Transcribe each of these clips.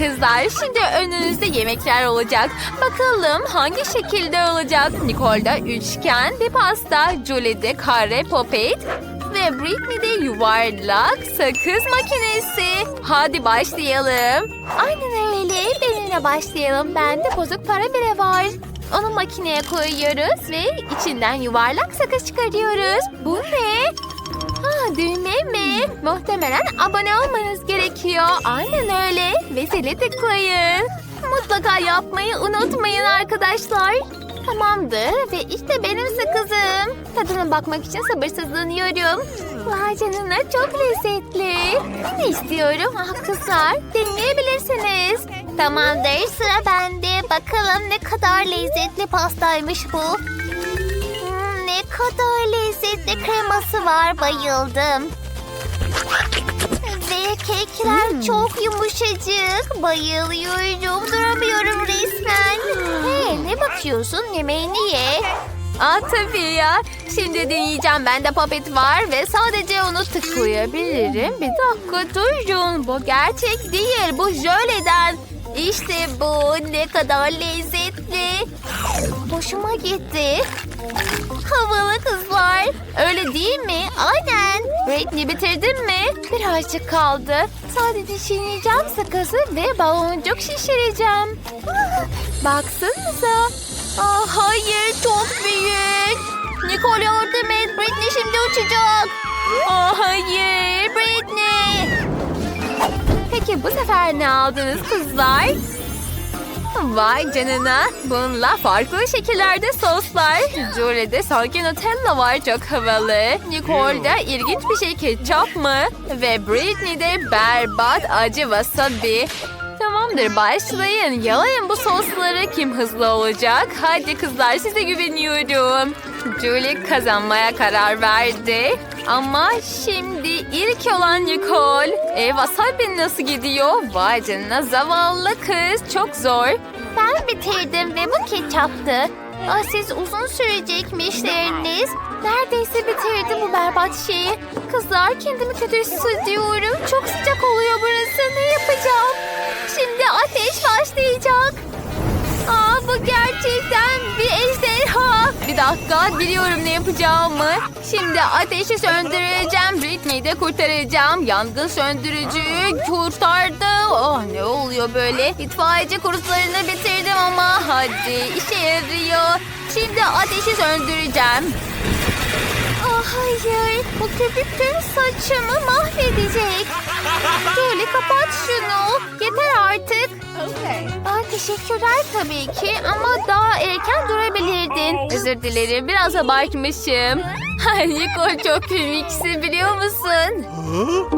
kızlar. Şimdi önünüzde yemekler olacak. Bakalım hangi şekilde olacak? Nicole'da üçgen bir pasta. Julie'de kare popet. Ve Britney'de yuvarlak sakız makinesi. Hadi başlayalım. Aynen öyle. Benimle başlayalım. Bende bozuk para bile var. Onu makineye koyuyoruz ve içinden yuvarlak sakız çıkarıyoruz. Bu ne? Ha düğme mi? Muhtemelen abone olmanız gerekiyor. Aynen öyle. Ve zile tıklayın. Mutlaka yapmayı unutmayın arkadaşlar. Tamamdır ve işte benim sakızım. Tadına bakmak için sabırsızlanıyorum. Vay çok lezzetli. Ben istiyorum. Ah kızlar deneyebilirsiniz. Tamamdır sıra bende. Bakalım ne kadar lezzetli pastaymış bu. Hmm, ne kadar lezzetli kreması var bayıldım. Ve kekler çok yumuşacık. Bayılıyorum. Duramıyorum resmen. Hey ne bakıyorsun? Yemeğini ye. Aa tabii ya. Şimdi deneyeceğim. Bende popet var ve sadece onu tıklayabilirim. Bir dakika durun. Bu gerçek değil. Bu jöleden. İşte bu. Ne kadar lezzetli. Hoşuma gitti. Havalı kızlar. Öyle değil mi? Aynen. Britney bitirdin mi? Birazcık kaldı. Sadece çiğneyeceğim sakızı ve baloncuk şişireceğim. Ah, Baksanıza. Aa, hayır çok büyük. Nicole yardım et. Britney şimdi uçacak. Aa, hayır Britney. Peki bu sefer ne aldınız kızlar? Vay canına. Bununla farklı şekillerde soslar. Julie'de sanki Nutella var çok havalı. Nicole'da ilginç bir şey ketçap mı? Ve Britney'de berbat acı wasabi. Tamamdır başlayın. Yalayın bu sosları. Kim hızlı olacak? Hadi kızlar size güveniyorum. Julie kazanmaya karar verdi. Ama şimdi ilk olan Nicole. E, wasabi nasıl gidiyor? Vay canına zavallı kız. Çok zor. Ben bitirdim ve bu ketçaptı. Aa, siz uzun sürecekmiş işleriniz. Neredeyse bitirdim bu berbat şeyi. Kızlar kendimi kötü hissediyorum. Çok sıcak oluyor burası. Ne yapacağım? Şimdi ateş başlayacak. Aa, bu gerçekten bir ejderha. Bir dakika biliyorum ne yapacağımı. Şimdi ateşi söndüreceğim. Britney'i de kurtaracağım. Yangın söndürücüyü kurtardı. Oh ne oluyor böyle? İtfaiyeci kurslarını bitirdim ama hadi işe yarıyor. Şimdi ateşi söndüreceğim. Ah hayır. Bu köpük tüm saçımı mahvedecek. Julie kapat şunu. Yeter artık. Aa, teşekkürler tabii ki ama daha erken durabilirdin. Özür dilerim biraz abartmışım. Nicole çok komiksin biliyor musun?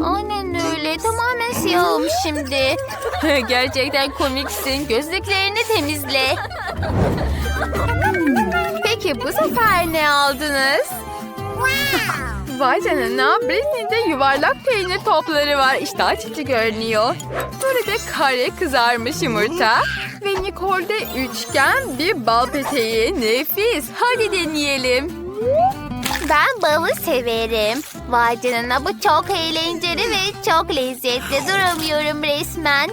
Aynen öyle tamamen siyahım şimdi. Gerçekten komiksin. Gözlüklerini temizle. Peki bu sefer ne aldınız? Vay canına Britney'de yuvarlak peynir topları var. İşte açıcı görünüyor. Burada kare kızarmış yumurta. Ve Nicole'de üçgen bir bal peteği. Nefis. Hadi deneyelim. Ben balı severim. Vay canına bu çok eğlenceli ve çok lezzetli. Duramıyorum resmen.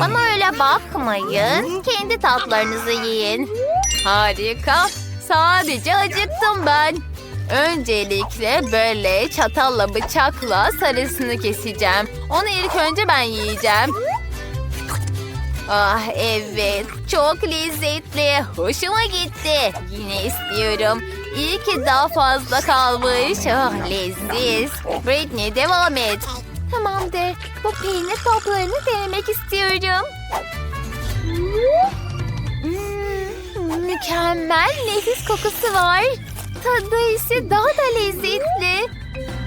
Bana öyle bakmayın. Kendi tatlarınızı yiyin. Harika. Sadece acıktım ben. Öncelikle böyle çatalla bıçakla sarısını keseceğim. Onu ilk önce ben yiyeceğim. Ah evet çok lezzetli. Hoşuma gitti. Yine istiyorum. İyi ki daha fazla kalmış. Ah leziz. Britney devam et. Tamamdır. Bu peynir toplarını denemek istiyorum. Mükemmel nefis kokusu var. Tadı ise daha da lezzetli.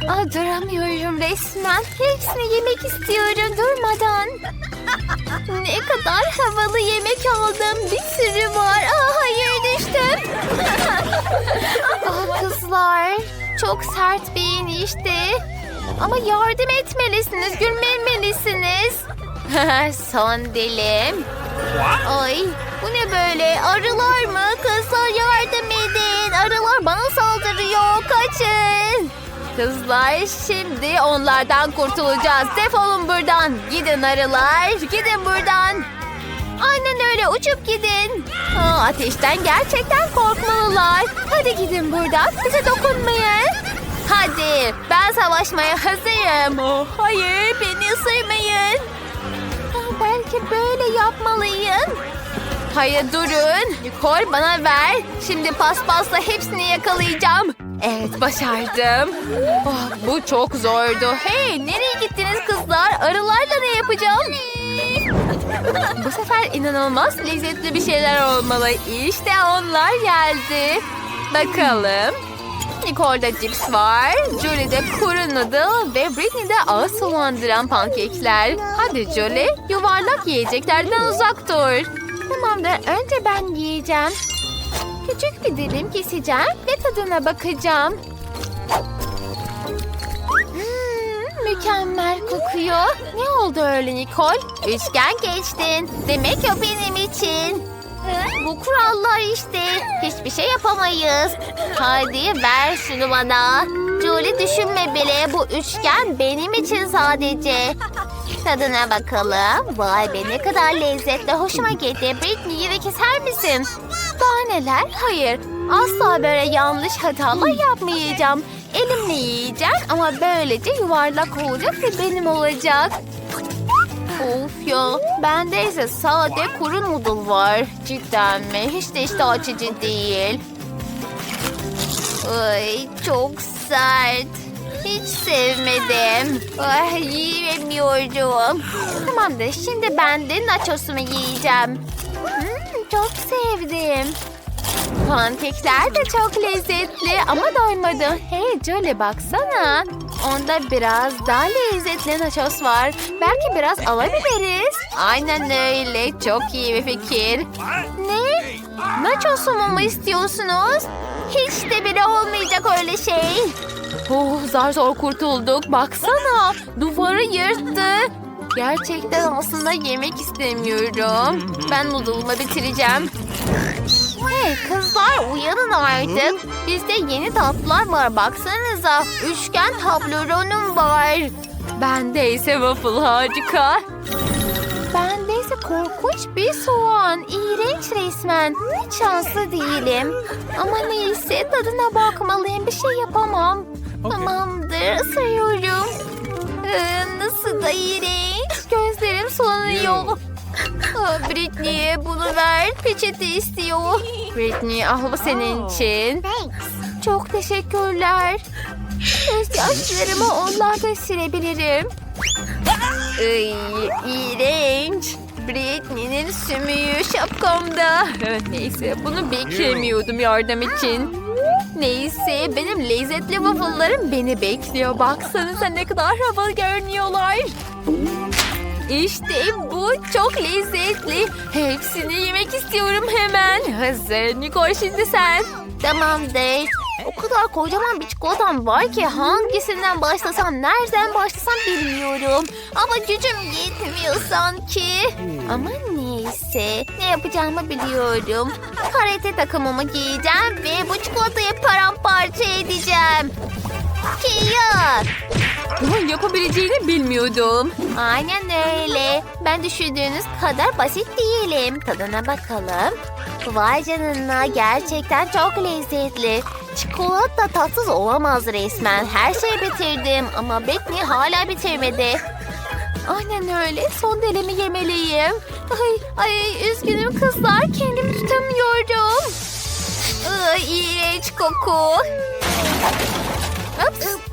Aa, duramıyorum resmen. Hepsini yemek istiyorum durmadan. Ne kadar havalı yemek aldım. Bir sürü var. Aa, hayır düştüm. Aa, kızlar. Çok sert bir inişti. Ama yardım etmelisiniz. Gülmemelisiniz. Son dilim. Ay bu ne böyle? Arılar mı? Kızlar yardım edin. Arılar bana saldırıyor. Kaçın. Kızlar şimdi onlardan kurtulacağız. Defolun buradan. Gidin arılar. Gidin buradan. Aynen öyle uçup gidin. Aa, ateşten gerçekten korkmalılar. Hadi gidin buradan. Bize dokunmayın. Hadi ben savaşmaya hazırım. Oh, hayır beni ısırmayın. Belki böyle yapmalıyım. Hayır durun. Nicole bana ver. Şimdi paspasla hepsini yakalayacağım. Evet başardım. Oh, bu çok zordu. Hey nereye gittiniz kızlar? Arılarla ne yapacağım? Bu sefer inanılmaz lezzetli bir şeyler olmalı. İşte onlar geldi. Bakalım. Nicole'da cips var. Julie'de kuru noodle ve Britney'de ağız sulandıran pankekler. Hadi Julie, yuvarlak yiyeceklerden uzak dur. Tamamdır, önce ben yiyeceğim. Küçük bir dilim keseceğim ve tadına bakacağım. Hmm, mükemmel kokuyor. Ne oldu öyle Nicole? Üçgen geçtin. Demek o benim için. Bu kurallar işte. Hiçbir şey yapamayız. Hadi ver şunu bana. Julie düşünme bile. Bu üçgen benim için sadece. Tadına bakalım. Vay be ne kadar lezzetli. Hoşuma gitti. Britney'i ve keser misin? Daha neler? Hayır. Asla böyle yanlış hatalar yapmayacağım. Elimle yiyeceğim ama böylece yuvarlak olacak ve benim olacak. Of ya. Bende ise sade kuru noodle var. Cidden mi? Hiç de işte açıcı değil. Ay çok sert. Hiç sevmedim. Ay yiyemiyorum. Tamamdır şimdi ben de nachosumu yiyeceğim. Hmm, çok sevdim. Pankekler de çok lezzetli ama doymadı. Hey Jolie baksana. Onda biraz daha lezzetli nachos var. Belki biraz alabiliriz. Aynen öyle. Çok iyi bir fikir. Ne? Nachosumu mu istiyorsunuz? Hiç de bile olmayacak öyle şey. Oh, zar zor kurtulduk. Baksana. Duvarı yırttı. Gerçekten aslında yemek istemiyorum. Ben noodle'ımı bitireceğim. Hey kızlar uyanın artık. Bizde yeni tatlılar var baksanıza. Üçgen tabloronum var. Bende ise waffle harika. Bende ise korkunç bir soğan. İğrenç resmen. Hiç şanslı değilim. Ama neyse tadına bakmalıyım. Bir şey yapamam. Tamamdır ısırıyorum. Ee, nasıl da iğrenç. Gözlerim sulanıyor. Aa, Britney bunu ver. Peçete istiyor. Britney al bu senin için. Çok teşekkürler. Gözyaşlarımı onlarla silebilirim. Ay, iğrenç. Britney'nin sümüğü şapkamda. Neyse bunu beklemiyordum yardım için. Neyse benim lezzetli waffle'larım beni bekliyor. Baksanıza ne kadar havalı görünüyorlar. İşte bu çok lezzetli. Hepsini yemek istiyorum hemen. Hazır. Nicole şimdi sen. Tamamdır. O kadar kocaman bir çikolatam var ki hangisinden başlasam, nereden başlasam bilmiyorum. Ama gücüm yetmiyor sanki. Ama neyse. Ne yapacağımı biliyorum. Karate takımımı giyeceğim ve bu çikolatayı paramparça edeceğim. Kia! Bunu yapabileceğini bilmiyordum. Aynen öyle. Ben düşündüğünüz kadar basit değilim. Tadına bakalım. Vay canına gerçekten çok lezzetli. Çikolata tatsız olamaz resmen. Her şeyi bitirdim ama Britney hala bitirmedi. Aynen öyle. Son dilimi yemeliyim. Ay, ay üzgünüm kızlar. Kendimi tutamıyorum. Ay, iğrenç koku. Ups.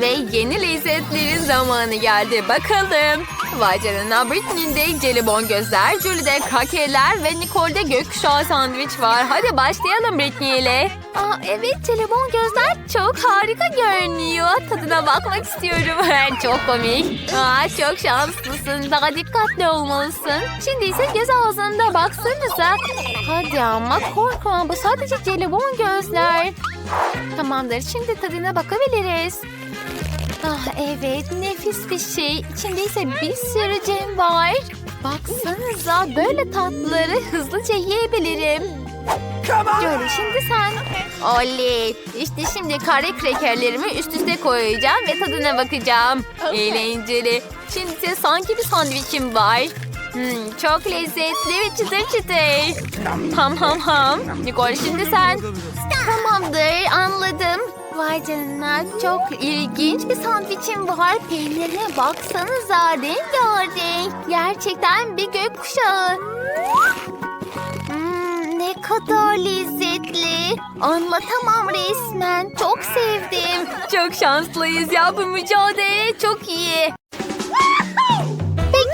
Ve yeni lezzetlerin zamanı geldi. Bakalım. Vay canına Britney'de jelibon gözler, Julie'de krakerler ve Nicole'de gökkuşağı sandviç var. Hadi başlayalım Britney ile. Aa, evet jelibon gözler çok harika görünüyor. Tadına bakmak istiyorum. çok komik. Aa, çok şanslısın. Daha dikkatli olmalısın. Şimdi ise göz ağzında baksanıza. Hadi ama korkma bu sadece jelibon gözler. Tamamdır şimdi tadına bakabiliriz. Ah evet nefis bir şey. İçinde ise bir sürü cem var. Baksanıza böyle tatlıları hızlıca yiyebilirim. Jolie şimdi sen. Oley. İşte şimdi kare krekerlerimi üst üste koyacağım ve tadına bakacağım. Eğlenceli. Şimdi ise sanki bir sandviçim var. Hmm, çok lezzetli ve çıtır çıtır. Ham ham ham. Nicole şimdi sen. Tamamdır anladım. Vay canına çok ilginç bir sandviçim var. Peynirine baksanıza rengarenk. Gerçekten bir gökkuşağı. Hmm, ne kadar lezzetli. Anlatamam resmen. Çok sevdim. Çok şanslıyız ya bu mücadele çok iyi.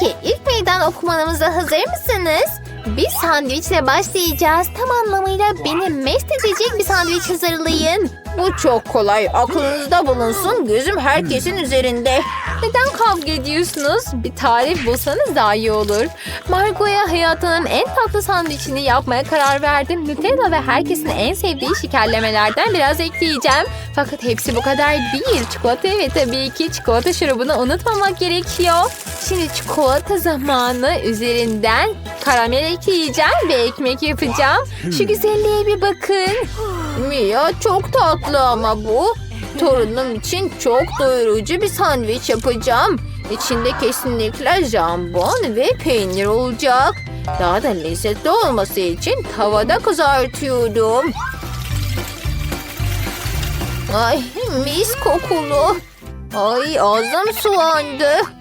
Peki ilk meydan okumalarımıza hazır mısınız? Bir sandviçle başlayacağız. Tam anlamıyla beni mest edecek bir sandviç hazırlayın. Bu çok kolay. Aklınızda bulunsun. Gözüm herkesin üzerinde. Neden kavga ediyorsunuz? Bir tarif bulsanız daha iyi olur. Margot'a hayatının en tatlı sandviçini yapmaya karar verdim. Nutella ve herkesin en sevdiği şekerlemelerden biraz ekleyeceğim. Fakat hepsi bu kadar değil. Çikolata ve tabii ki çikolata şurubunu unutmamak gerekiyor. Şimdi çikolata zamanı üzerinden karamel ekleyeceğim ve ekmek yapacağım. Şu güzelliğe bir bakın. Mia çok tatlı ama bu. Torunum için çok doyurucu bir sandviç yapacağım. İçinde kesinlikle jambon ve peynir olacak. Daha da lezzetli olması için tavada kızartıyorum. Ay mis kokulu. Ay ağzım sulandı.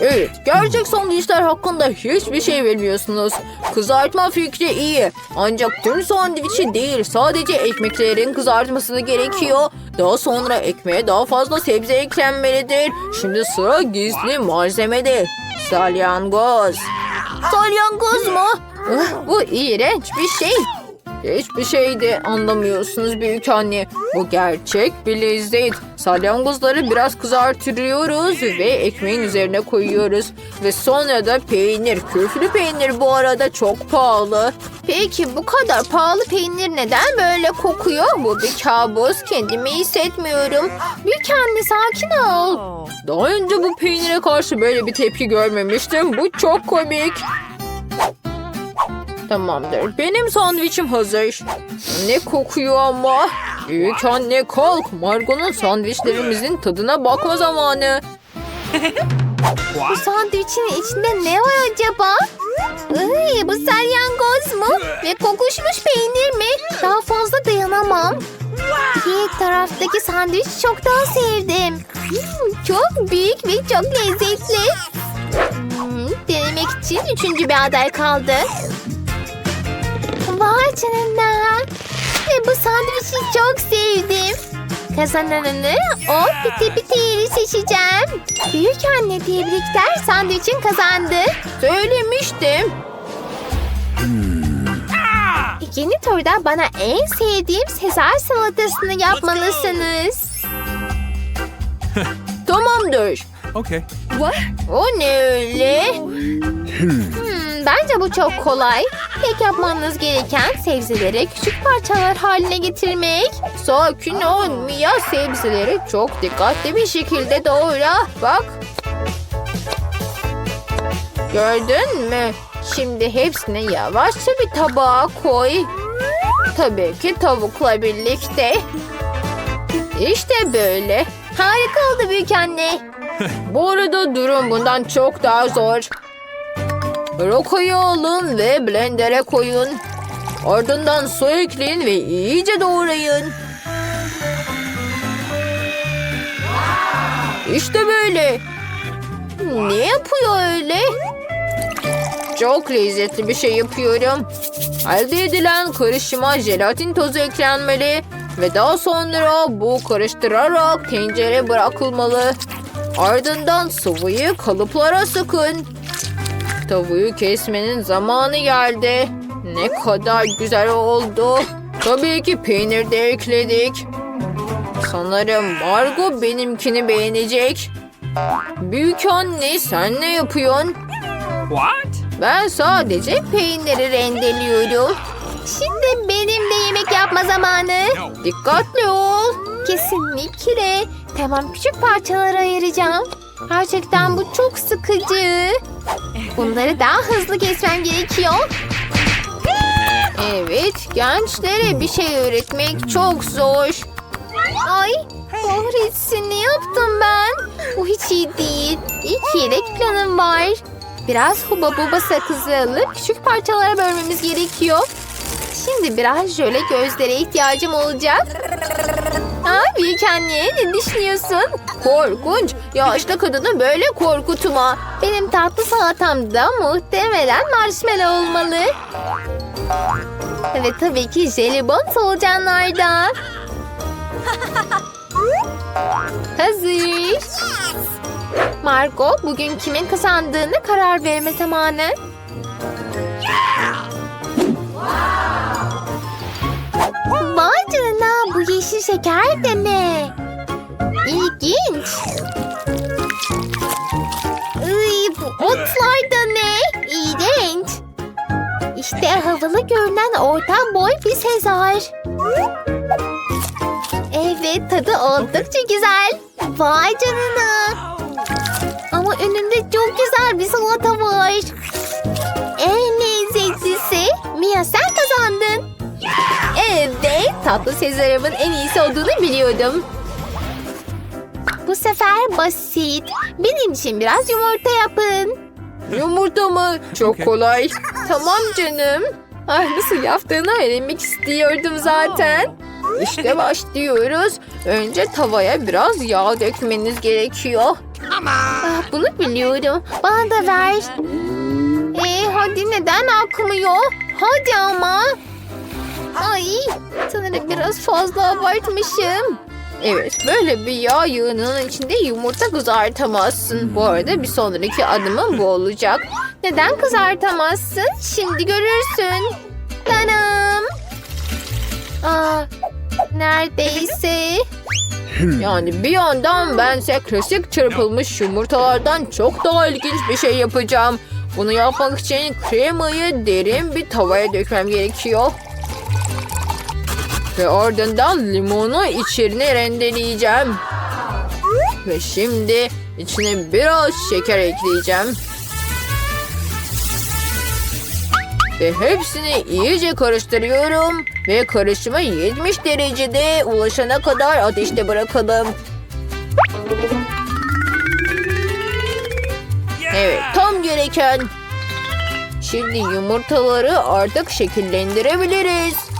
Evet, gerçek sandviçler hakkında hiçbir şey bilmiyorsunuz. Kızartma fikri iyi. Ancak tüm sandviçi değil, sadece ekmeklerin kızartması gerekiyor. Daha sonra ekmeğe daha fazla sebze eklenmelidir. Şimdi sıra gizli malzemede. Salyangoz. Salyangoz mu? Bu iğrenç bir şey. Hiçbir şey de anlamıyorsunuz büyük anne. Bu gerçek bir lezzet. Salyangozları biraz kızartıyoruz ve ekmeğin üzerine koyuyoruz. Ve sonra da peynir. Küflü peynir bu arada çok pahalı. Peki bu kadar pahalı peynir neden böyle kokuyor? Bu bir kabus. Kendimi hissetmiyorum. Büyük anne sakin ol. Daha önce bu peynire karşı böyle bir tepki görmemiştim. Bu çok komik. Tamamdır. Benim sandviçim hazır. Ne kokuyor ama. Büyük anne kalk. Margot'un sandviçlerimizin tadına bakma zamanı. Bu sandviçin içinde ne var acaba? Iy, bu salyangoz mu? Ve kokuşmuş peynir mi? Daha fazla dayanamam. Diğer taraftaki sandviç çok daha sevdim. Hmm, çok büyük ve çok lezzetli. Hmm, denemek için üçüncü bir aday kaldı. Vay canına. Ve bu sandviçi çok sevdim. Kazananını o piti piti yeri seçeceğim. Büyük anne tebrikler sandviçin kazandı. Söylemiştim. İkinci turda bana en sevdiğim Sezar salatasını yapmalısınız. Tamamdır. Okay. O ne öyle? Hmm, bence bu çok kolay. Tek yapmanız gereken sebzeleri küçük parçalar haline getirmek. Sakin ol Mia sebzeleri çok dikkatli bir şekilde doğra. Bak. Gördün mü? Şimdi hepsini yavaşça bir tabağa koy. Tabii ki tavukla birlikte. İşte böyle. Harika oldu büyük anne. Bu arada durum bundan çok daha zor. Rokoyu alın ve blendere koyun. Ardından su ekleyin ve iyice doğrayın. İşte böyle. Ne yapıyor öyle? Çok lezzetli bir şey yapıyorum. Elde edilen karışıma jelatin tozu eklenmeli ve daha sonra bu karıştırarak tencere bırakılmalı. Ardından sıvıyı kalıplara sıkın. Tavuğu kesmenin zamanı geldi. Ne kadar güzel oldu. Tabii ki peynir de ekledik. Sanırım Margo benimkini beğenecek. Büyük anne sen ne yapıyorsun? What? Ben sadece peyniri rendeliyorum. Şimdi benim de yemek yapma zamanı. Dikkatli ol. Kesinlikle. Tamam küçük parçalara ayıracağım. Gerçekten bu çok sıkıcı. Bunları daha hızlı kesmem gerekiyor. Evet, gençlere bir şey öğretmek çok zor. Ay, kahretsin ne yaptım ben? Bu hiç iyi değil. İlk yedek planım var. Biraz huba buba sakızı alıp küçük parçalara bölmemiz gerekiyor. Şimdi biraz jöle gözlere ihtiyacım olacak. Aa, büyük anne ne düşünüyorsun? Korkunç. Yaşlı kadını böyle korkutma. Benim tatlı salatamda muhtemelen marshmallow olmalı. Ve tabii ki jelibon solucanlarda. Hazır. Marco bugün kimin kazandığını karar verme zamanı. Vay canına bu yeşil şeker de ne? İlginç. Iy, bu otlar da ne? İğrenç. İşte havalı görünen orta boy bir Sezar. Evet tadı oldukça güzel. Vay canına. Ama önünde çok güzel bir salata var. Tatlı Sezar'ımın en iyisi olduğunu biliyordum. Bu sefer basit. Benim için biraz yumurta yapın. Yumurta mı? Çok kolay. tamam canım. Ah, nasıl yaptığını öğrenmek istiyordum zaten. İşte başlıyoruz. Önce tavaya biraz yağ dökmeniz gerekiyor. Ah, bunu biliyorum. Bana da ver. Ee, hadi neden akmıyor? Hadi ama. Ay, sanırım biraz fazla abartmışım. Evet, böyle bir yağ yığınının içinde yumurta kızartamazsın. Bu arada bir sonraki adımım bu olacak. Neden kızartamazsın? Şimdi görürsün. Tanım. Aa, neredeyse. Yani bir yandan bense klasik çırpılmış yumurtalardan çok daha ilginç bir şey yapacağım. Bunu yapmak için kremayı derin bir tavaya dökmem gerekiyor. Ve ardından limonu içine rendeleyeceğim. Ve şimdi içine biraz şeker ekleyeceğim. Ve hepsini iyice karıştırıyorum. Ve karışımı 70 derecede ulaşana kadar ateşte bırakalım. Evet tam gereken. Şimdi yumurtaları artık şekillendirebiliriz.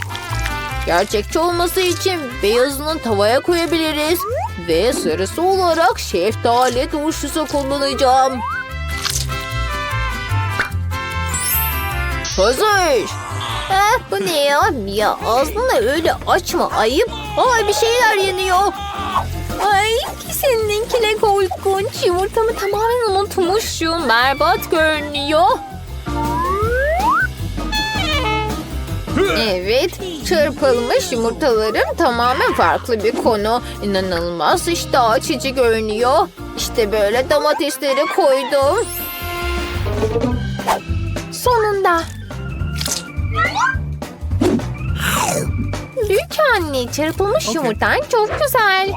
Gerçekçi olması için beyazını tavaya koyabiliriz. Ve sarısı olarak şeftali turşusu kullanacağım. Hazır. Eh, bu ne ya? Ya ağzını öyle açma ayıp. Ay bir şeyler yanıyor. Ay seninkiyle korkunç. Yumurtamı tamamen unutmuşum. Berbat görünüyor. Evet, çırpılmış yumurtalarım tamamen farklı bir konu. İnanılmaz iştah açıcı görünüyor. İşte böyle domatesleri koydum. Sonunda. Büyük anne çırpılmış yumurtan çok güzel.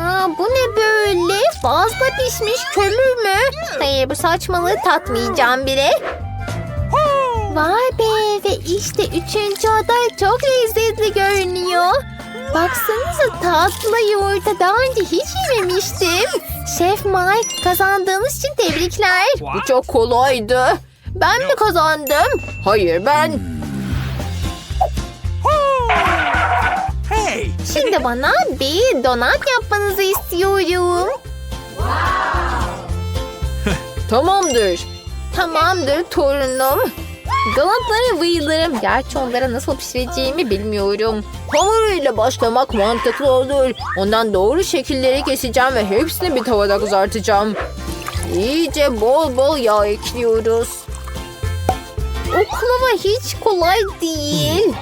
Aa, bu ne böyle? Fazla pişmiş kömür mü? Hayır bu saçmalığı tatmayacağım bile. Vay be ve işte üçüncü aday çok lezzetli görünüyor. Baksanıza tatlı yumurta daha önce hiç yememiştim. Şef Mike kazandığınız için tebrikler. Bu çok kolaydı. Ben mi kazandım? Hayır ben. Hey! Şimdi bana bir donat yapmanızı istiyorum. Tamamdır. Tamamdır torunum. Donatlara bayılırım. Gerçi onlara nasıl pişireceğimi bilmiyorum. Hamuruyla başlamak mantıklı olur. Ondan doğru şekilleri keseceğim ve hepsini bir tavada kızartacağım. İyice bol bol yağ ekliyoruz. Oklava hiç kolay değil.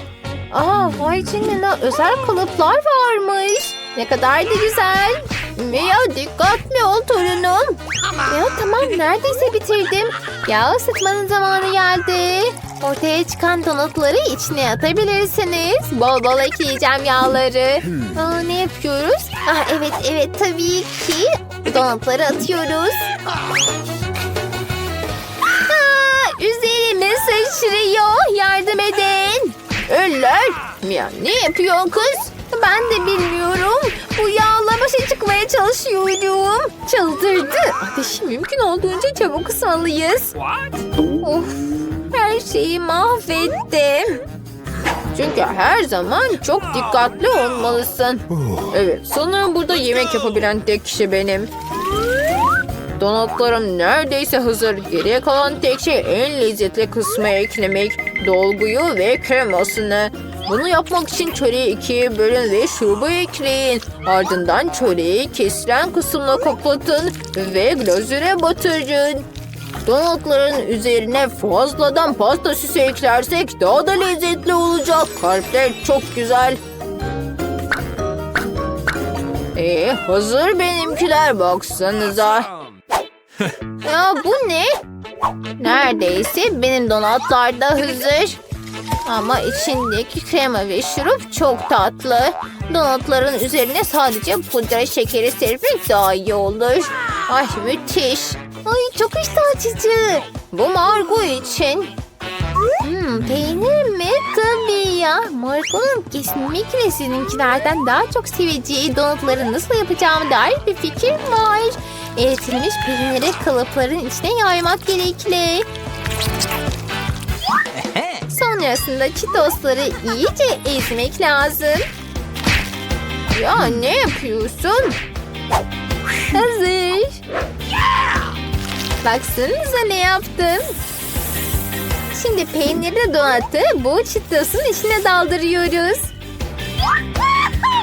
Aa vay canına özel kalıplar varmış. Ne kadar da güzel. Mia dikkatli ol torunum. Ya tamam neredeyse bitirdim. Yağ ısıtmanın zamanı geldi. Ortaya çıkan donutları içine atabilirsiniz. Bol bol ekleyeceğim yağları. Aa, ne yapıyoruz? Ah, evet evet tabii ki. Donutları atıyoruz. Aa, üzerime sıçrıyor. Yardım edin. Neler? Ya ne yapıyorsun kız? Ben de bilmiyorum. Bu yağla başa çıkmaya çalışıyorum. Çıldırdı. Ateşi mümkün olduğunca çabuk ısmalıyız. Of, her şeyi mahvettim. Çünkü her zaman çok dikkatli olmalısın. Evet, sanırım burada yemek yapabilen tek kişi benim. Donatlarım neredeyse hazır. Geriye kalan tek şey en lezzetli kısmı eklemek. Dolguyu ve kremasını. Bunu yapmak için çöreği ikiye bölün ve şurubu ekleyin. Ardından çöreği kesilen kısımla kapatın ve glazüre batırın. Donatların üzerine fazladan pasta süsü eklersek daha da lezzetli olacak. Kalpler çok güzel. Ee, hazır benimkiler baksanıza. Ya bu ne? Neredeyse benim donatlar da hazır. Ama içindeki krema ve şurup çok tatlı. Donatların üzerine sadece pudra şekeri serpmek daha iyi olur. Ay müthiş. Ay çok iştah. Bu Margot için. Hmm, peynir mi? Tabii ya. Marco'nun kesinlikle sizinkilerden daha çok seveceği donutları nasıl yapacağımı dair bir fikir var. Eritilmiş peyniri kalıpların içine yaymak gerekli. Sonrasında çitosları iyice ezmek lazım. Ya ne yapıyorsun? Hazır. Baksanıza ne yaptım. Şimdi peynirli donatı bu çitosun içine daldırıyoruz.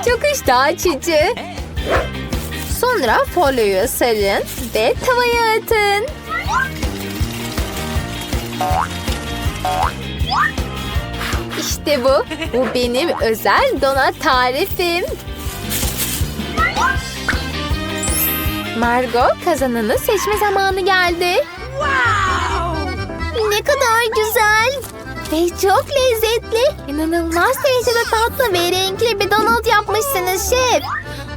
Çok iştah açıcı. Sonra folyoyu sarın ve tavaya atın. İşte bu. Bu benim özel donat tarifim. Margot kazananı seçme zamanı geldi. Ne kadar güzel. Ve çok lezzetli. İnanılmaz derecede tatlı ve renkli bir donut yapmışsınız şef.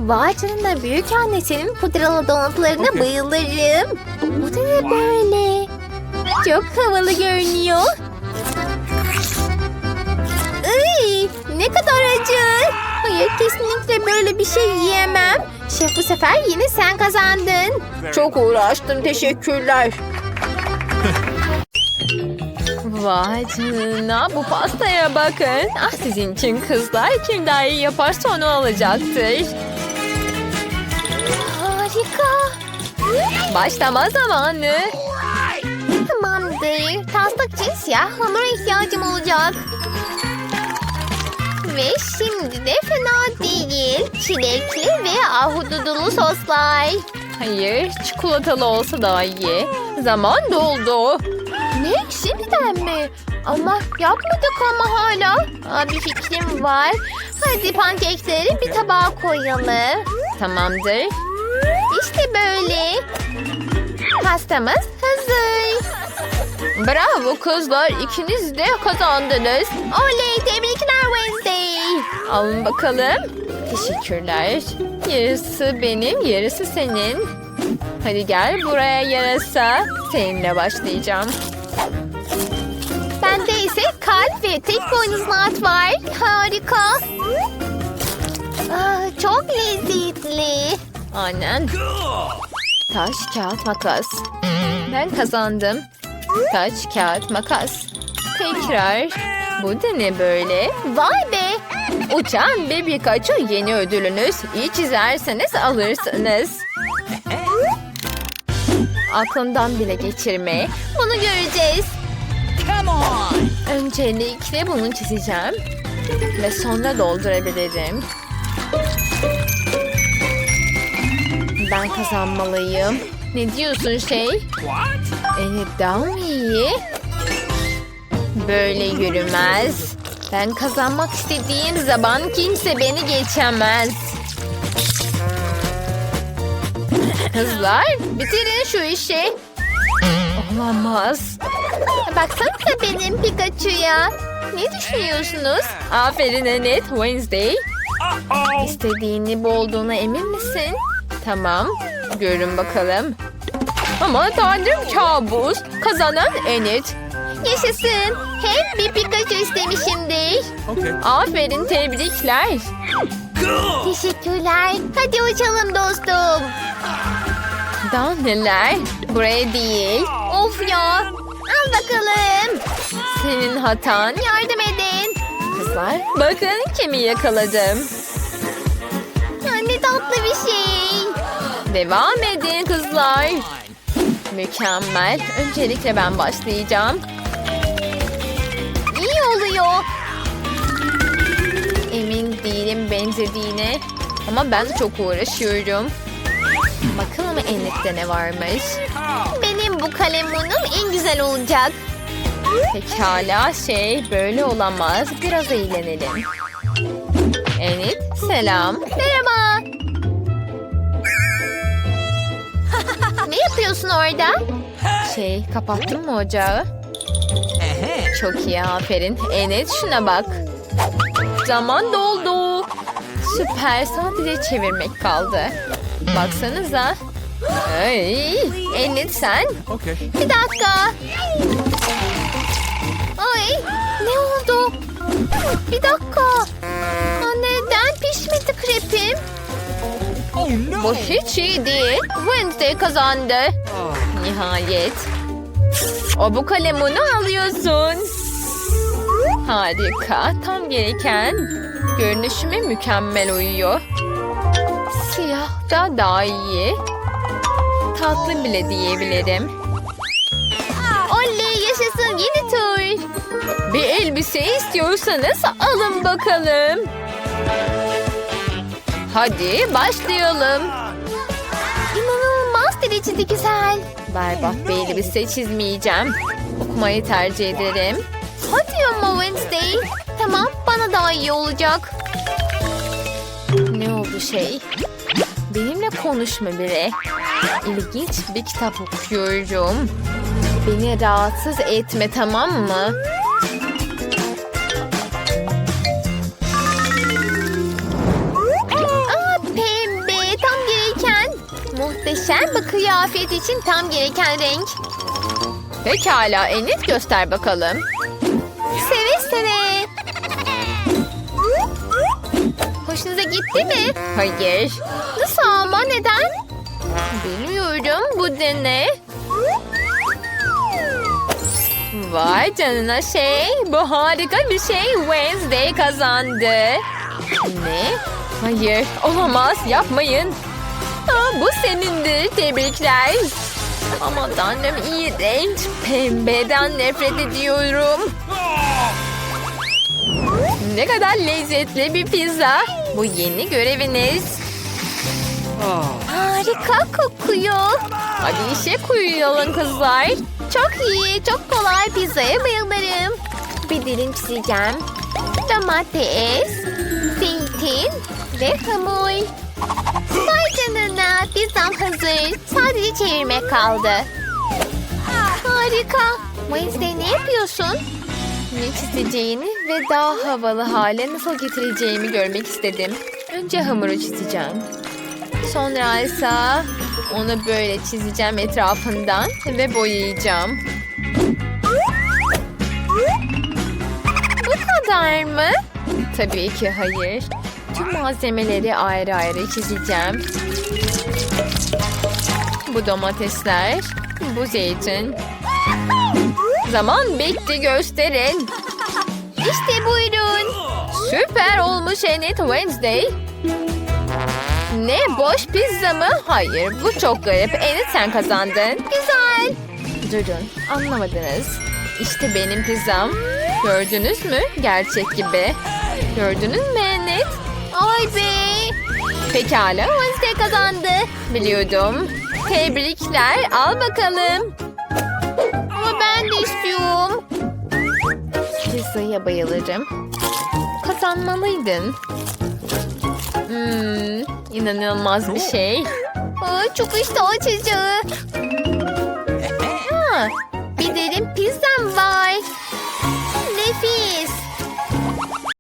Vay canına büyük annesinin pudralı donutlarına bayılırım. Bu da ne böyle? Çok havalı görünüyor. Ne kadar acı. Hayır kesinlikle böyle bir şey yiyemem. Şef bu sefer yine sen kazandın. Çok uğraştım teşekkürler. Vay canına bu pastaya bakın. Ah sizin için kızlar kim daha iyi yaparsa onu alacaktır. Harika. Başlama zamanı. Tamamdır. Taslık için siyah hamura ihtiyacım olacak. Ve şimdi de fena değil. Çilekli ve ahududulu soslar. Hayır çikolatalı olsa daha iyi. Zaman doldu. Ne? Şimdiden mi? Ama yapmadık ama hala. Aa, bir fikrim var. Hadi pankekleri bir tabağa koyalım. Tamamdır. İşte böyle. Pastamız hazır. Bravo kızlar ikiniz de kazandınız. Oley tebrikler Wednesday. Alın bakalım. Teşekkürler. Yarısı benim yarısı senin. Hadi gel buraya yarasa. Seninle başlayacağım. Bende ise kalp ve tek boynuzlu var. Harika. Aa, çok lezzetli. Aynen. Taş, kağıt, makas. Ben kazandım. Taş, kağıt, makas. Tekrar. Bu da ne böyle? Vay be. Uçan bir Pikachu yeni ödülünüz. İyi çizerseniz alırsınız. Aklından bile geçirme. Bunu göreceğiz. Öncelikle bunu çizeceğim. Ve sonra doldurabilirim. Ben kazanmalıyım. Ne diyorsun şey? Evet daha mı iyi? Böyle yürümez. Ben kazanmak istediğim zaman kimse beni geçemez. Kızlar bitirin şu işi. Olamaz. Baksanıza benim Pikachu'ya. Ne düşünüyorsunuz? Aferin Enet Wednesday. İstediğini bu olduğuna emin misin? Tamam. Görün bakalım. Ama tanrım kabus. Kazanan Enid. Yaşasın. Hem bir Pikachu istemişimdir. Aferin tebrikler. Teşekkürler. Hadi uçalım dostum. Daha neler? Buraya değil. Of ya. Al bakalım. Senin hatan. Yardım edin. Kızlar bakın kimi yakaladım. Devam edin kızlar. Mükemmel. Öncelikle ben başlayacağım. İyi oluyor. Emin değilim benzediğine. Ama ben de çok uğraşıyorum. Bakalım Enid'de ne varmış. Benim bu kalemunum en güzel olacak. Pekala şey böyle olamaz. Biraz eğlenelim. Enid selam. Merhaba. Yapıyorsun orada? Şey kapattın mı ocağı? Çok iyi aferin. Enid şuna bak. Zaman doldu. Süper sadece çevirmek kaldı. Baksanıza. Ay, Enid sen. Bir dakika. Ay ne oldu? Bir dakika. Aa, neden pişmedi krepim? Bu hiç iyi değil. Wednesday kazandı. Nihayet. O bu kalemunu alıyorsun. Harika. Tam gereken. Görünüşüme mükemmel uyuyor. Siyah da daha iyi. Tatlı bile diyebilirim. Oley yaşasın yeni tur. Bir elbise istiyorsanız alın bakalım. Hadi başlayalım. İnanılmaz derecede güzel. Berbat bir elbise çizmeyeceğim. Okumayı tercih ederim. Hadi ama Wednesday. Tamam bana daha iyi olacak. Ne oldu şey? Benimle konuşma biri. İlginç bir kitap okuyorum. Beni rahatsız etme tamam mı? Muhteşem bir kıyafet için tam gereken renk. Pekala Enid göster bakalım. Seve seve. Hoşunuza gitti mi? Hayır. Nasıl ama neden? Bilmiyorum bu ne? Vay canına şey. Bu harika bir şey. Wednesday kazandı. Ne? Hayır olamaz yapmayın. Bu senindir tebrikler. Ama tanrım iğrenç. Pembeden nefret ediyorum. Ne kadar lezzetli bir pizza. Bu yeni göreviniz. Harika kokuyor. Hadi işe koyulalım kızlar. Çok iyi, çok kolay pizzaya bayılırım. Bir dilim çizeceğim. Domates, zeytin ve hamur. Pizzam hazır. Sadece çevirmek kaldı. Harika. Wednesday ne yapıyorsun? Ne çizeceğini ve daha havalı hale nasıl getireceğimi görmek istedim. Önce hamuru çizeceğim. Sonra ise onu böyle çizeceğim etrafından ve boyayacağım. Bu kadar mı? Tabii ki hayır. Tüm malzemeleri ayrı ayrı çizeceğim. Bu domatesler, bu zeytin. Zaman bitti gösterin. İşte buyurun. Süper olmuş Enid Wednesday. Ne boş pizza mı? Hayır bu çok garip. Enid sen kazandın. Güzel. Durun anlamadınız. İşte benim pizzam. Gördünüz mü? Gerçek gibi. Gördünüz mü Enid? Ay be. Pekala Wednesday kazandı. Biliyordum. Tebrikler al bakalım. Ama ben de istiyorum. Pizzaya bayılırım. Kazanmalıydın. Hmm, inanılmaz bir şey. Aa, çok iştah açıcı. Ha, Bir dilim pizzam var.